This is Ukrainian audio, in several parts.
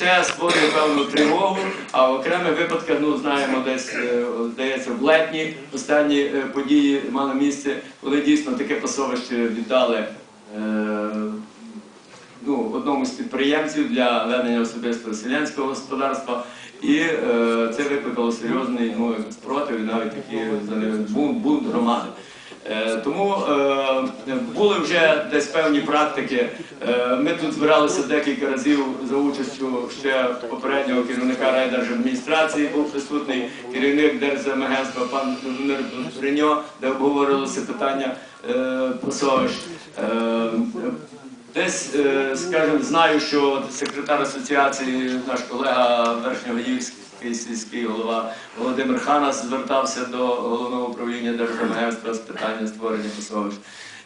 це створює певну тривогу, а в окремих випадках, ну знаємо, десь е, здається, в летні останні е, події мали місце, коли дійсно таке пасовище віддали. е, ну, одному з підприємців для ведення особистого селянського господарства. І е, це викликало серйозний ну, спротив навіть такий бунт, бунт громади. Е, тому е, були вже десь певні практики. Е, ми тут збиралися декілька разів за участю ще попереднього керівника райдержадміністрації, був присутній керівник Держземагентства пан Бриньо, де обговорилося питання пасовищ. Е, Десь, е, скажімо, знаю, що секретар асоціації, наш колега Верхньогоївський сільський голова Володимир Ханас звертався до головного управління Держземагентства з питання створення пасовищ.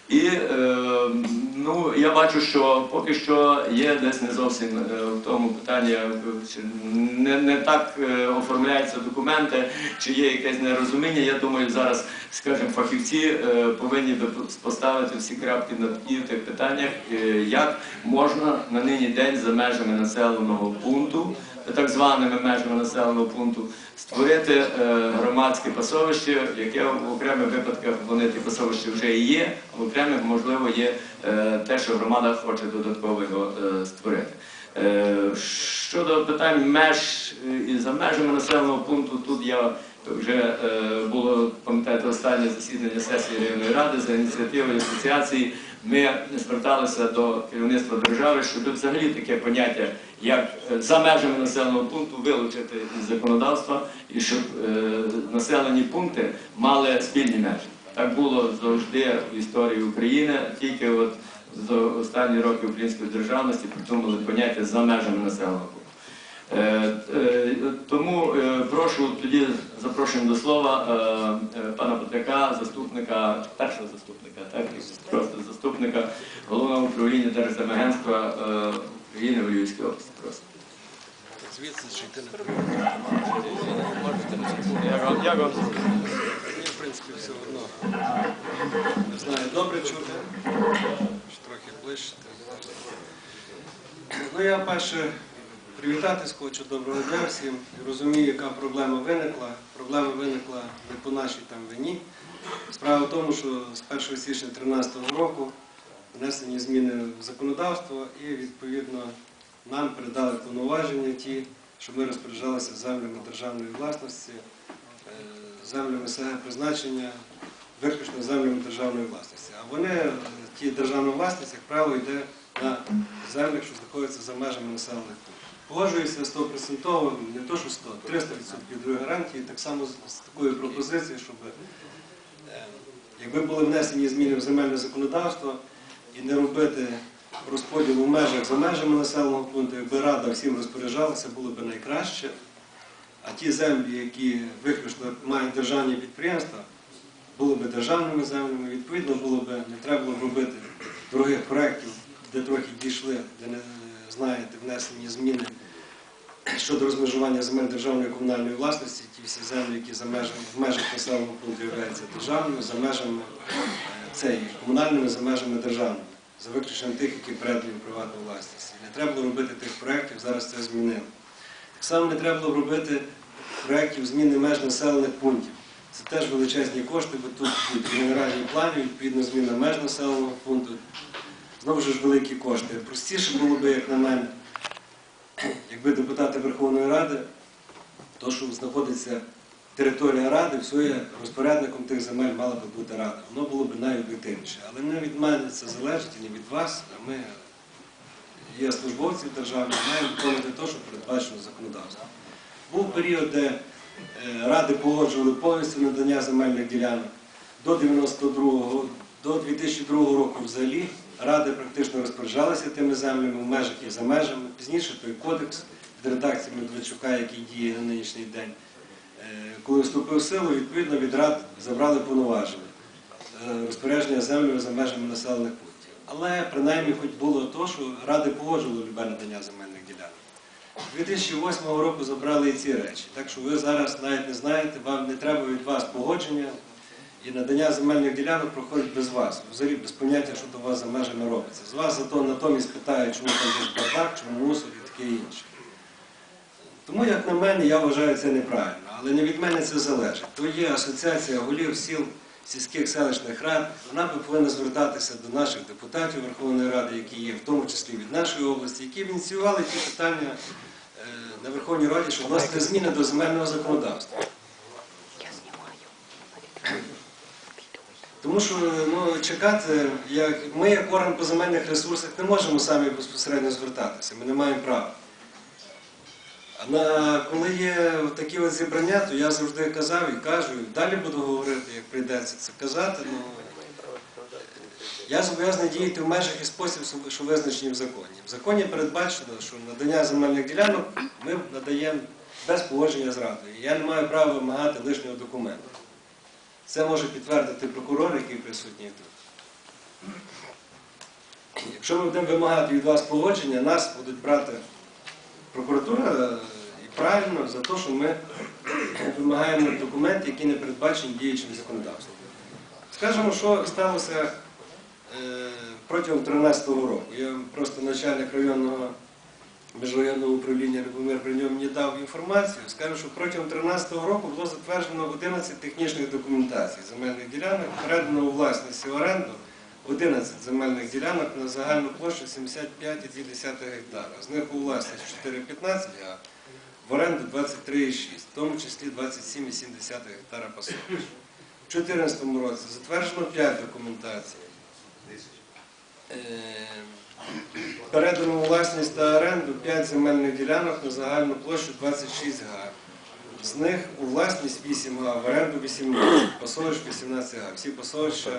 І е, ну, я бачу, що поки що є десь не зовсім е, в тому питанні, е, не, не так е, оформляються документи, чи є якесь нерозуміння. Я думаю, зараз, скажімо, фахівці повинні поставити всі крапки над і тих питаннях, як можна на нині день за межами населеного пункту, так званими межами населеного пункту, створити е, громадське пасовище, яке в окремих випадках вони ті пасовища вже є, а в окремих, можливо, є е, те, що громада хоче додатково його е, створити. Щодо питань меж і за межами населеного пункту, тут я вже було, пам'ятаєте, останнє засідання сесії районної ради за ініціативою асоціації. Ми зверталися до керівництва держави, щоб взагалі таке поняття, як е, за межами населеного пункту вилучити із законодавства і щоб е, населені пункти мали спільні межі. Так було завжди в історії України, тільки от за останні роки української державності придумали поняття за межами населеного пункту. Е, е, Тому е, прошу тоді запрошуємо до слова пана Петряка, заступника, першого заступника, так просто заступника головного управління Держземагентства України в Львівській області. Прошу. Звідси чи йти не Як вам. В принципі, все одно. Не знаю, добре чути, трохи ближче. Ну, я перше привітатись хочу, доброго дня всім. Розумію, яка проблема виникла. Проблема виникла не по нашій там вині. Справа в тому, що з 1 січня 2013 року внесені зміни в законодавство і відповідно нам передали повноваження ті, що ми розпоряджалися землями державної власності, е, землями СГ призначення, виключно землями державної власності. А вони, е, ті державна власність, як правило, йде на землях, що знаходяться за межами населених пунктів. Погоджуюся 100%, не то що 100, 300% до гарантії, так само з, такою пропозицією, щоб е, якби були внесені зміни в земельне законодавство і не робити розподіл у межах за межами населеного пункту, якби рада всім розпоряджалася, було б найкраще. А ті землі, які виключно мають державні підприємства, були б державними землями, відповідно було б не треба було робити дорогих проєктів, де трохи дійшли, де не внесені зміни щодо розмежування земель державної і комунальної власності, ті всі землі, які за межами, в межах населеного пункту являються державними, за межами е, це, комунальними, за межами державними, за виключенням тих, які передані в приватну власність. Не треба було робити тих проєктів, зараз це змінили. Так само не треба було робити проєктів зміни меж населених пунктів. Це теж величезні кошти, бо тут будуть генеральні плани, відповідно зміна меж населеного пункту. Знову ж великі кошти. Простіше було б, як на мене, якби депутати Верховної Ради, то, що знаходиться територія Ради, все є розпорядником тих земель мала би бути Рада. Воно було б найоб'єктивніше. Але не від мене це залежить і не від вас, а ми є службовці державні, маємо виконувати те, що передбачено законодавством. Був період, де е, ради погоджували повністю надання земельних ділянок. До 92-го, до 2002 року взагалі ради практично розпоряджалися тими землями в межах і за межами. Пізніше той кодекс від редакції Медведчука, який діє на нинішній день, е, коли вступив в силу, відповідно від рад забрали повноваження е, розпорядження землями за межами населених пунктів. Але принаймні хоч було то, що ради погоджували любе надання земельних ділянок. 2008 року забрали і ці речі. Так що ви зараз навіть не знаєте, вам не треба від вас погодження, і надання земельних ділянок проходить без вас. Взагалі без поняття, що у вас за межами робиться. З вас зато натомість питають, чому там десь бардак, чому мусор і таке інше. Тому, як на мене, я вважаю це неправильно. Але не від мене це залежить. То є асоціація голів сіл сільських селищних рад. Вона повинна звертатися до наших депутатів Верховної Ради, які є, в тому числі від нашої області, які ініціювали ті питання е, на Верховній Раді, щоб вносити зміни до земельного законодавства. Тому що ну, чекати, як ми, як орган по земельних ресурсах, не можемо самі безпосередньо звертатися, ми не маємо права. А коли є такі от зібрання, то я завжди казав і кажу, і далі буду говорити, як прийдеться це казати. Ну, я зобов'язаний діяти в межах і спосіб, що визначені в законі. В законі передбачено, що надання земельних ділянок ми надаємо без погодження з радою. Я не маю права вимагати лишнього документу. Це може підтвердити прокурор, який присутній тут. Якщо ми будемо вимагати від вас погодження, нас будуть брати прокуратура е, і правильно за те, що ми вимагаємо документи, які не передбачені діючим законодавством. Скажемо, що сталося е, протягом 2013 року. Я просто начальник районного міжрайонного управління Любомир при ньому мені дав інформацію. Скажу, що протягом 2013 року було затверджено 11 технічних документацій земельних ділянок, передано у власність і в оренду 11 земельних ділянок на загальну площу 75,2 гектара. З них у власність 4,15 га, в оренду 23,6, в тому числі 27,7 гектара пасовищ. У 2014 році затверджено 5 документацій. Передано у власність та оренду 5 земельних ділянок на загальну площу 26 га. З них у власність 8 га, в оренду 18, пасовищ 18 га. Всі пасовища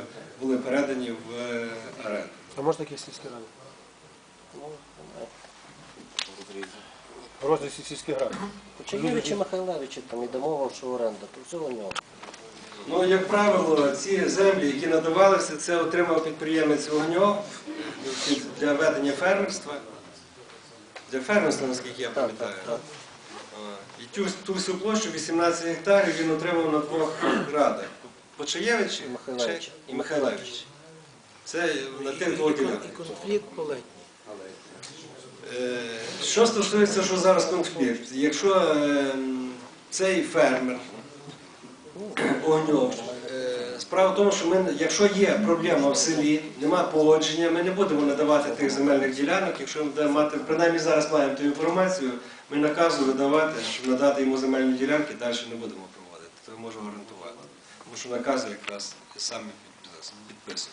були передані в е, оренду. А можна такі сільські ради? Розгляд сільських рад. Почаєвичі Михайлевичі там і домовив, що оренда, то все у нього. Ну, як правило, ці землі, які надавалися, це отримав підприємець Вогньов для ведення фермерства. Для фермерства, наскільки я пам'ятаю. І ту, ту всю площу 18 гектарів він отримав на двох радах. Почаєвич І Михайлевич. і Михайлевич. Це на тих двох ділянках. Конфлікт полетній. Е, Що стосується, що зараз конфлікт, якщо е, цей фермер Огньов, е, справа в тому, що ми, якщо є проблема в селі, немає погодження, ми не будемо надавати тих земельних ділянок. Якщо ми будемо мати, принаймні зараз маємо ту інформацію, ми наказу видавати, щоб надати йому земельні ділянки, далі не будемо проводити. То я можу гарантувати. Тому що накази якраз саме стосується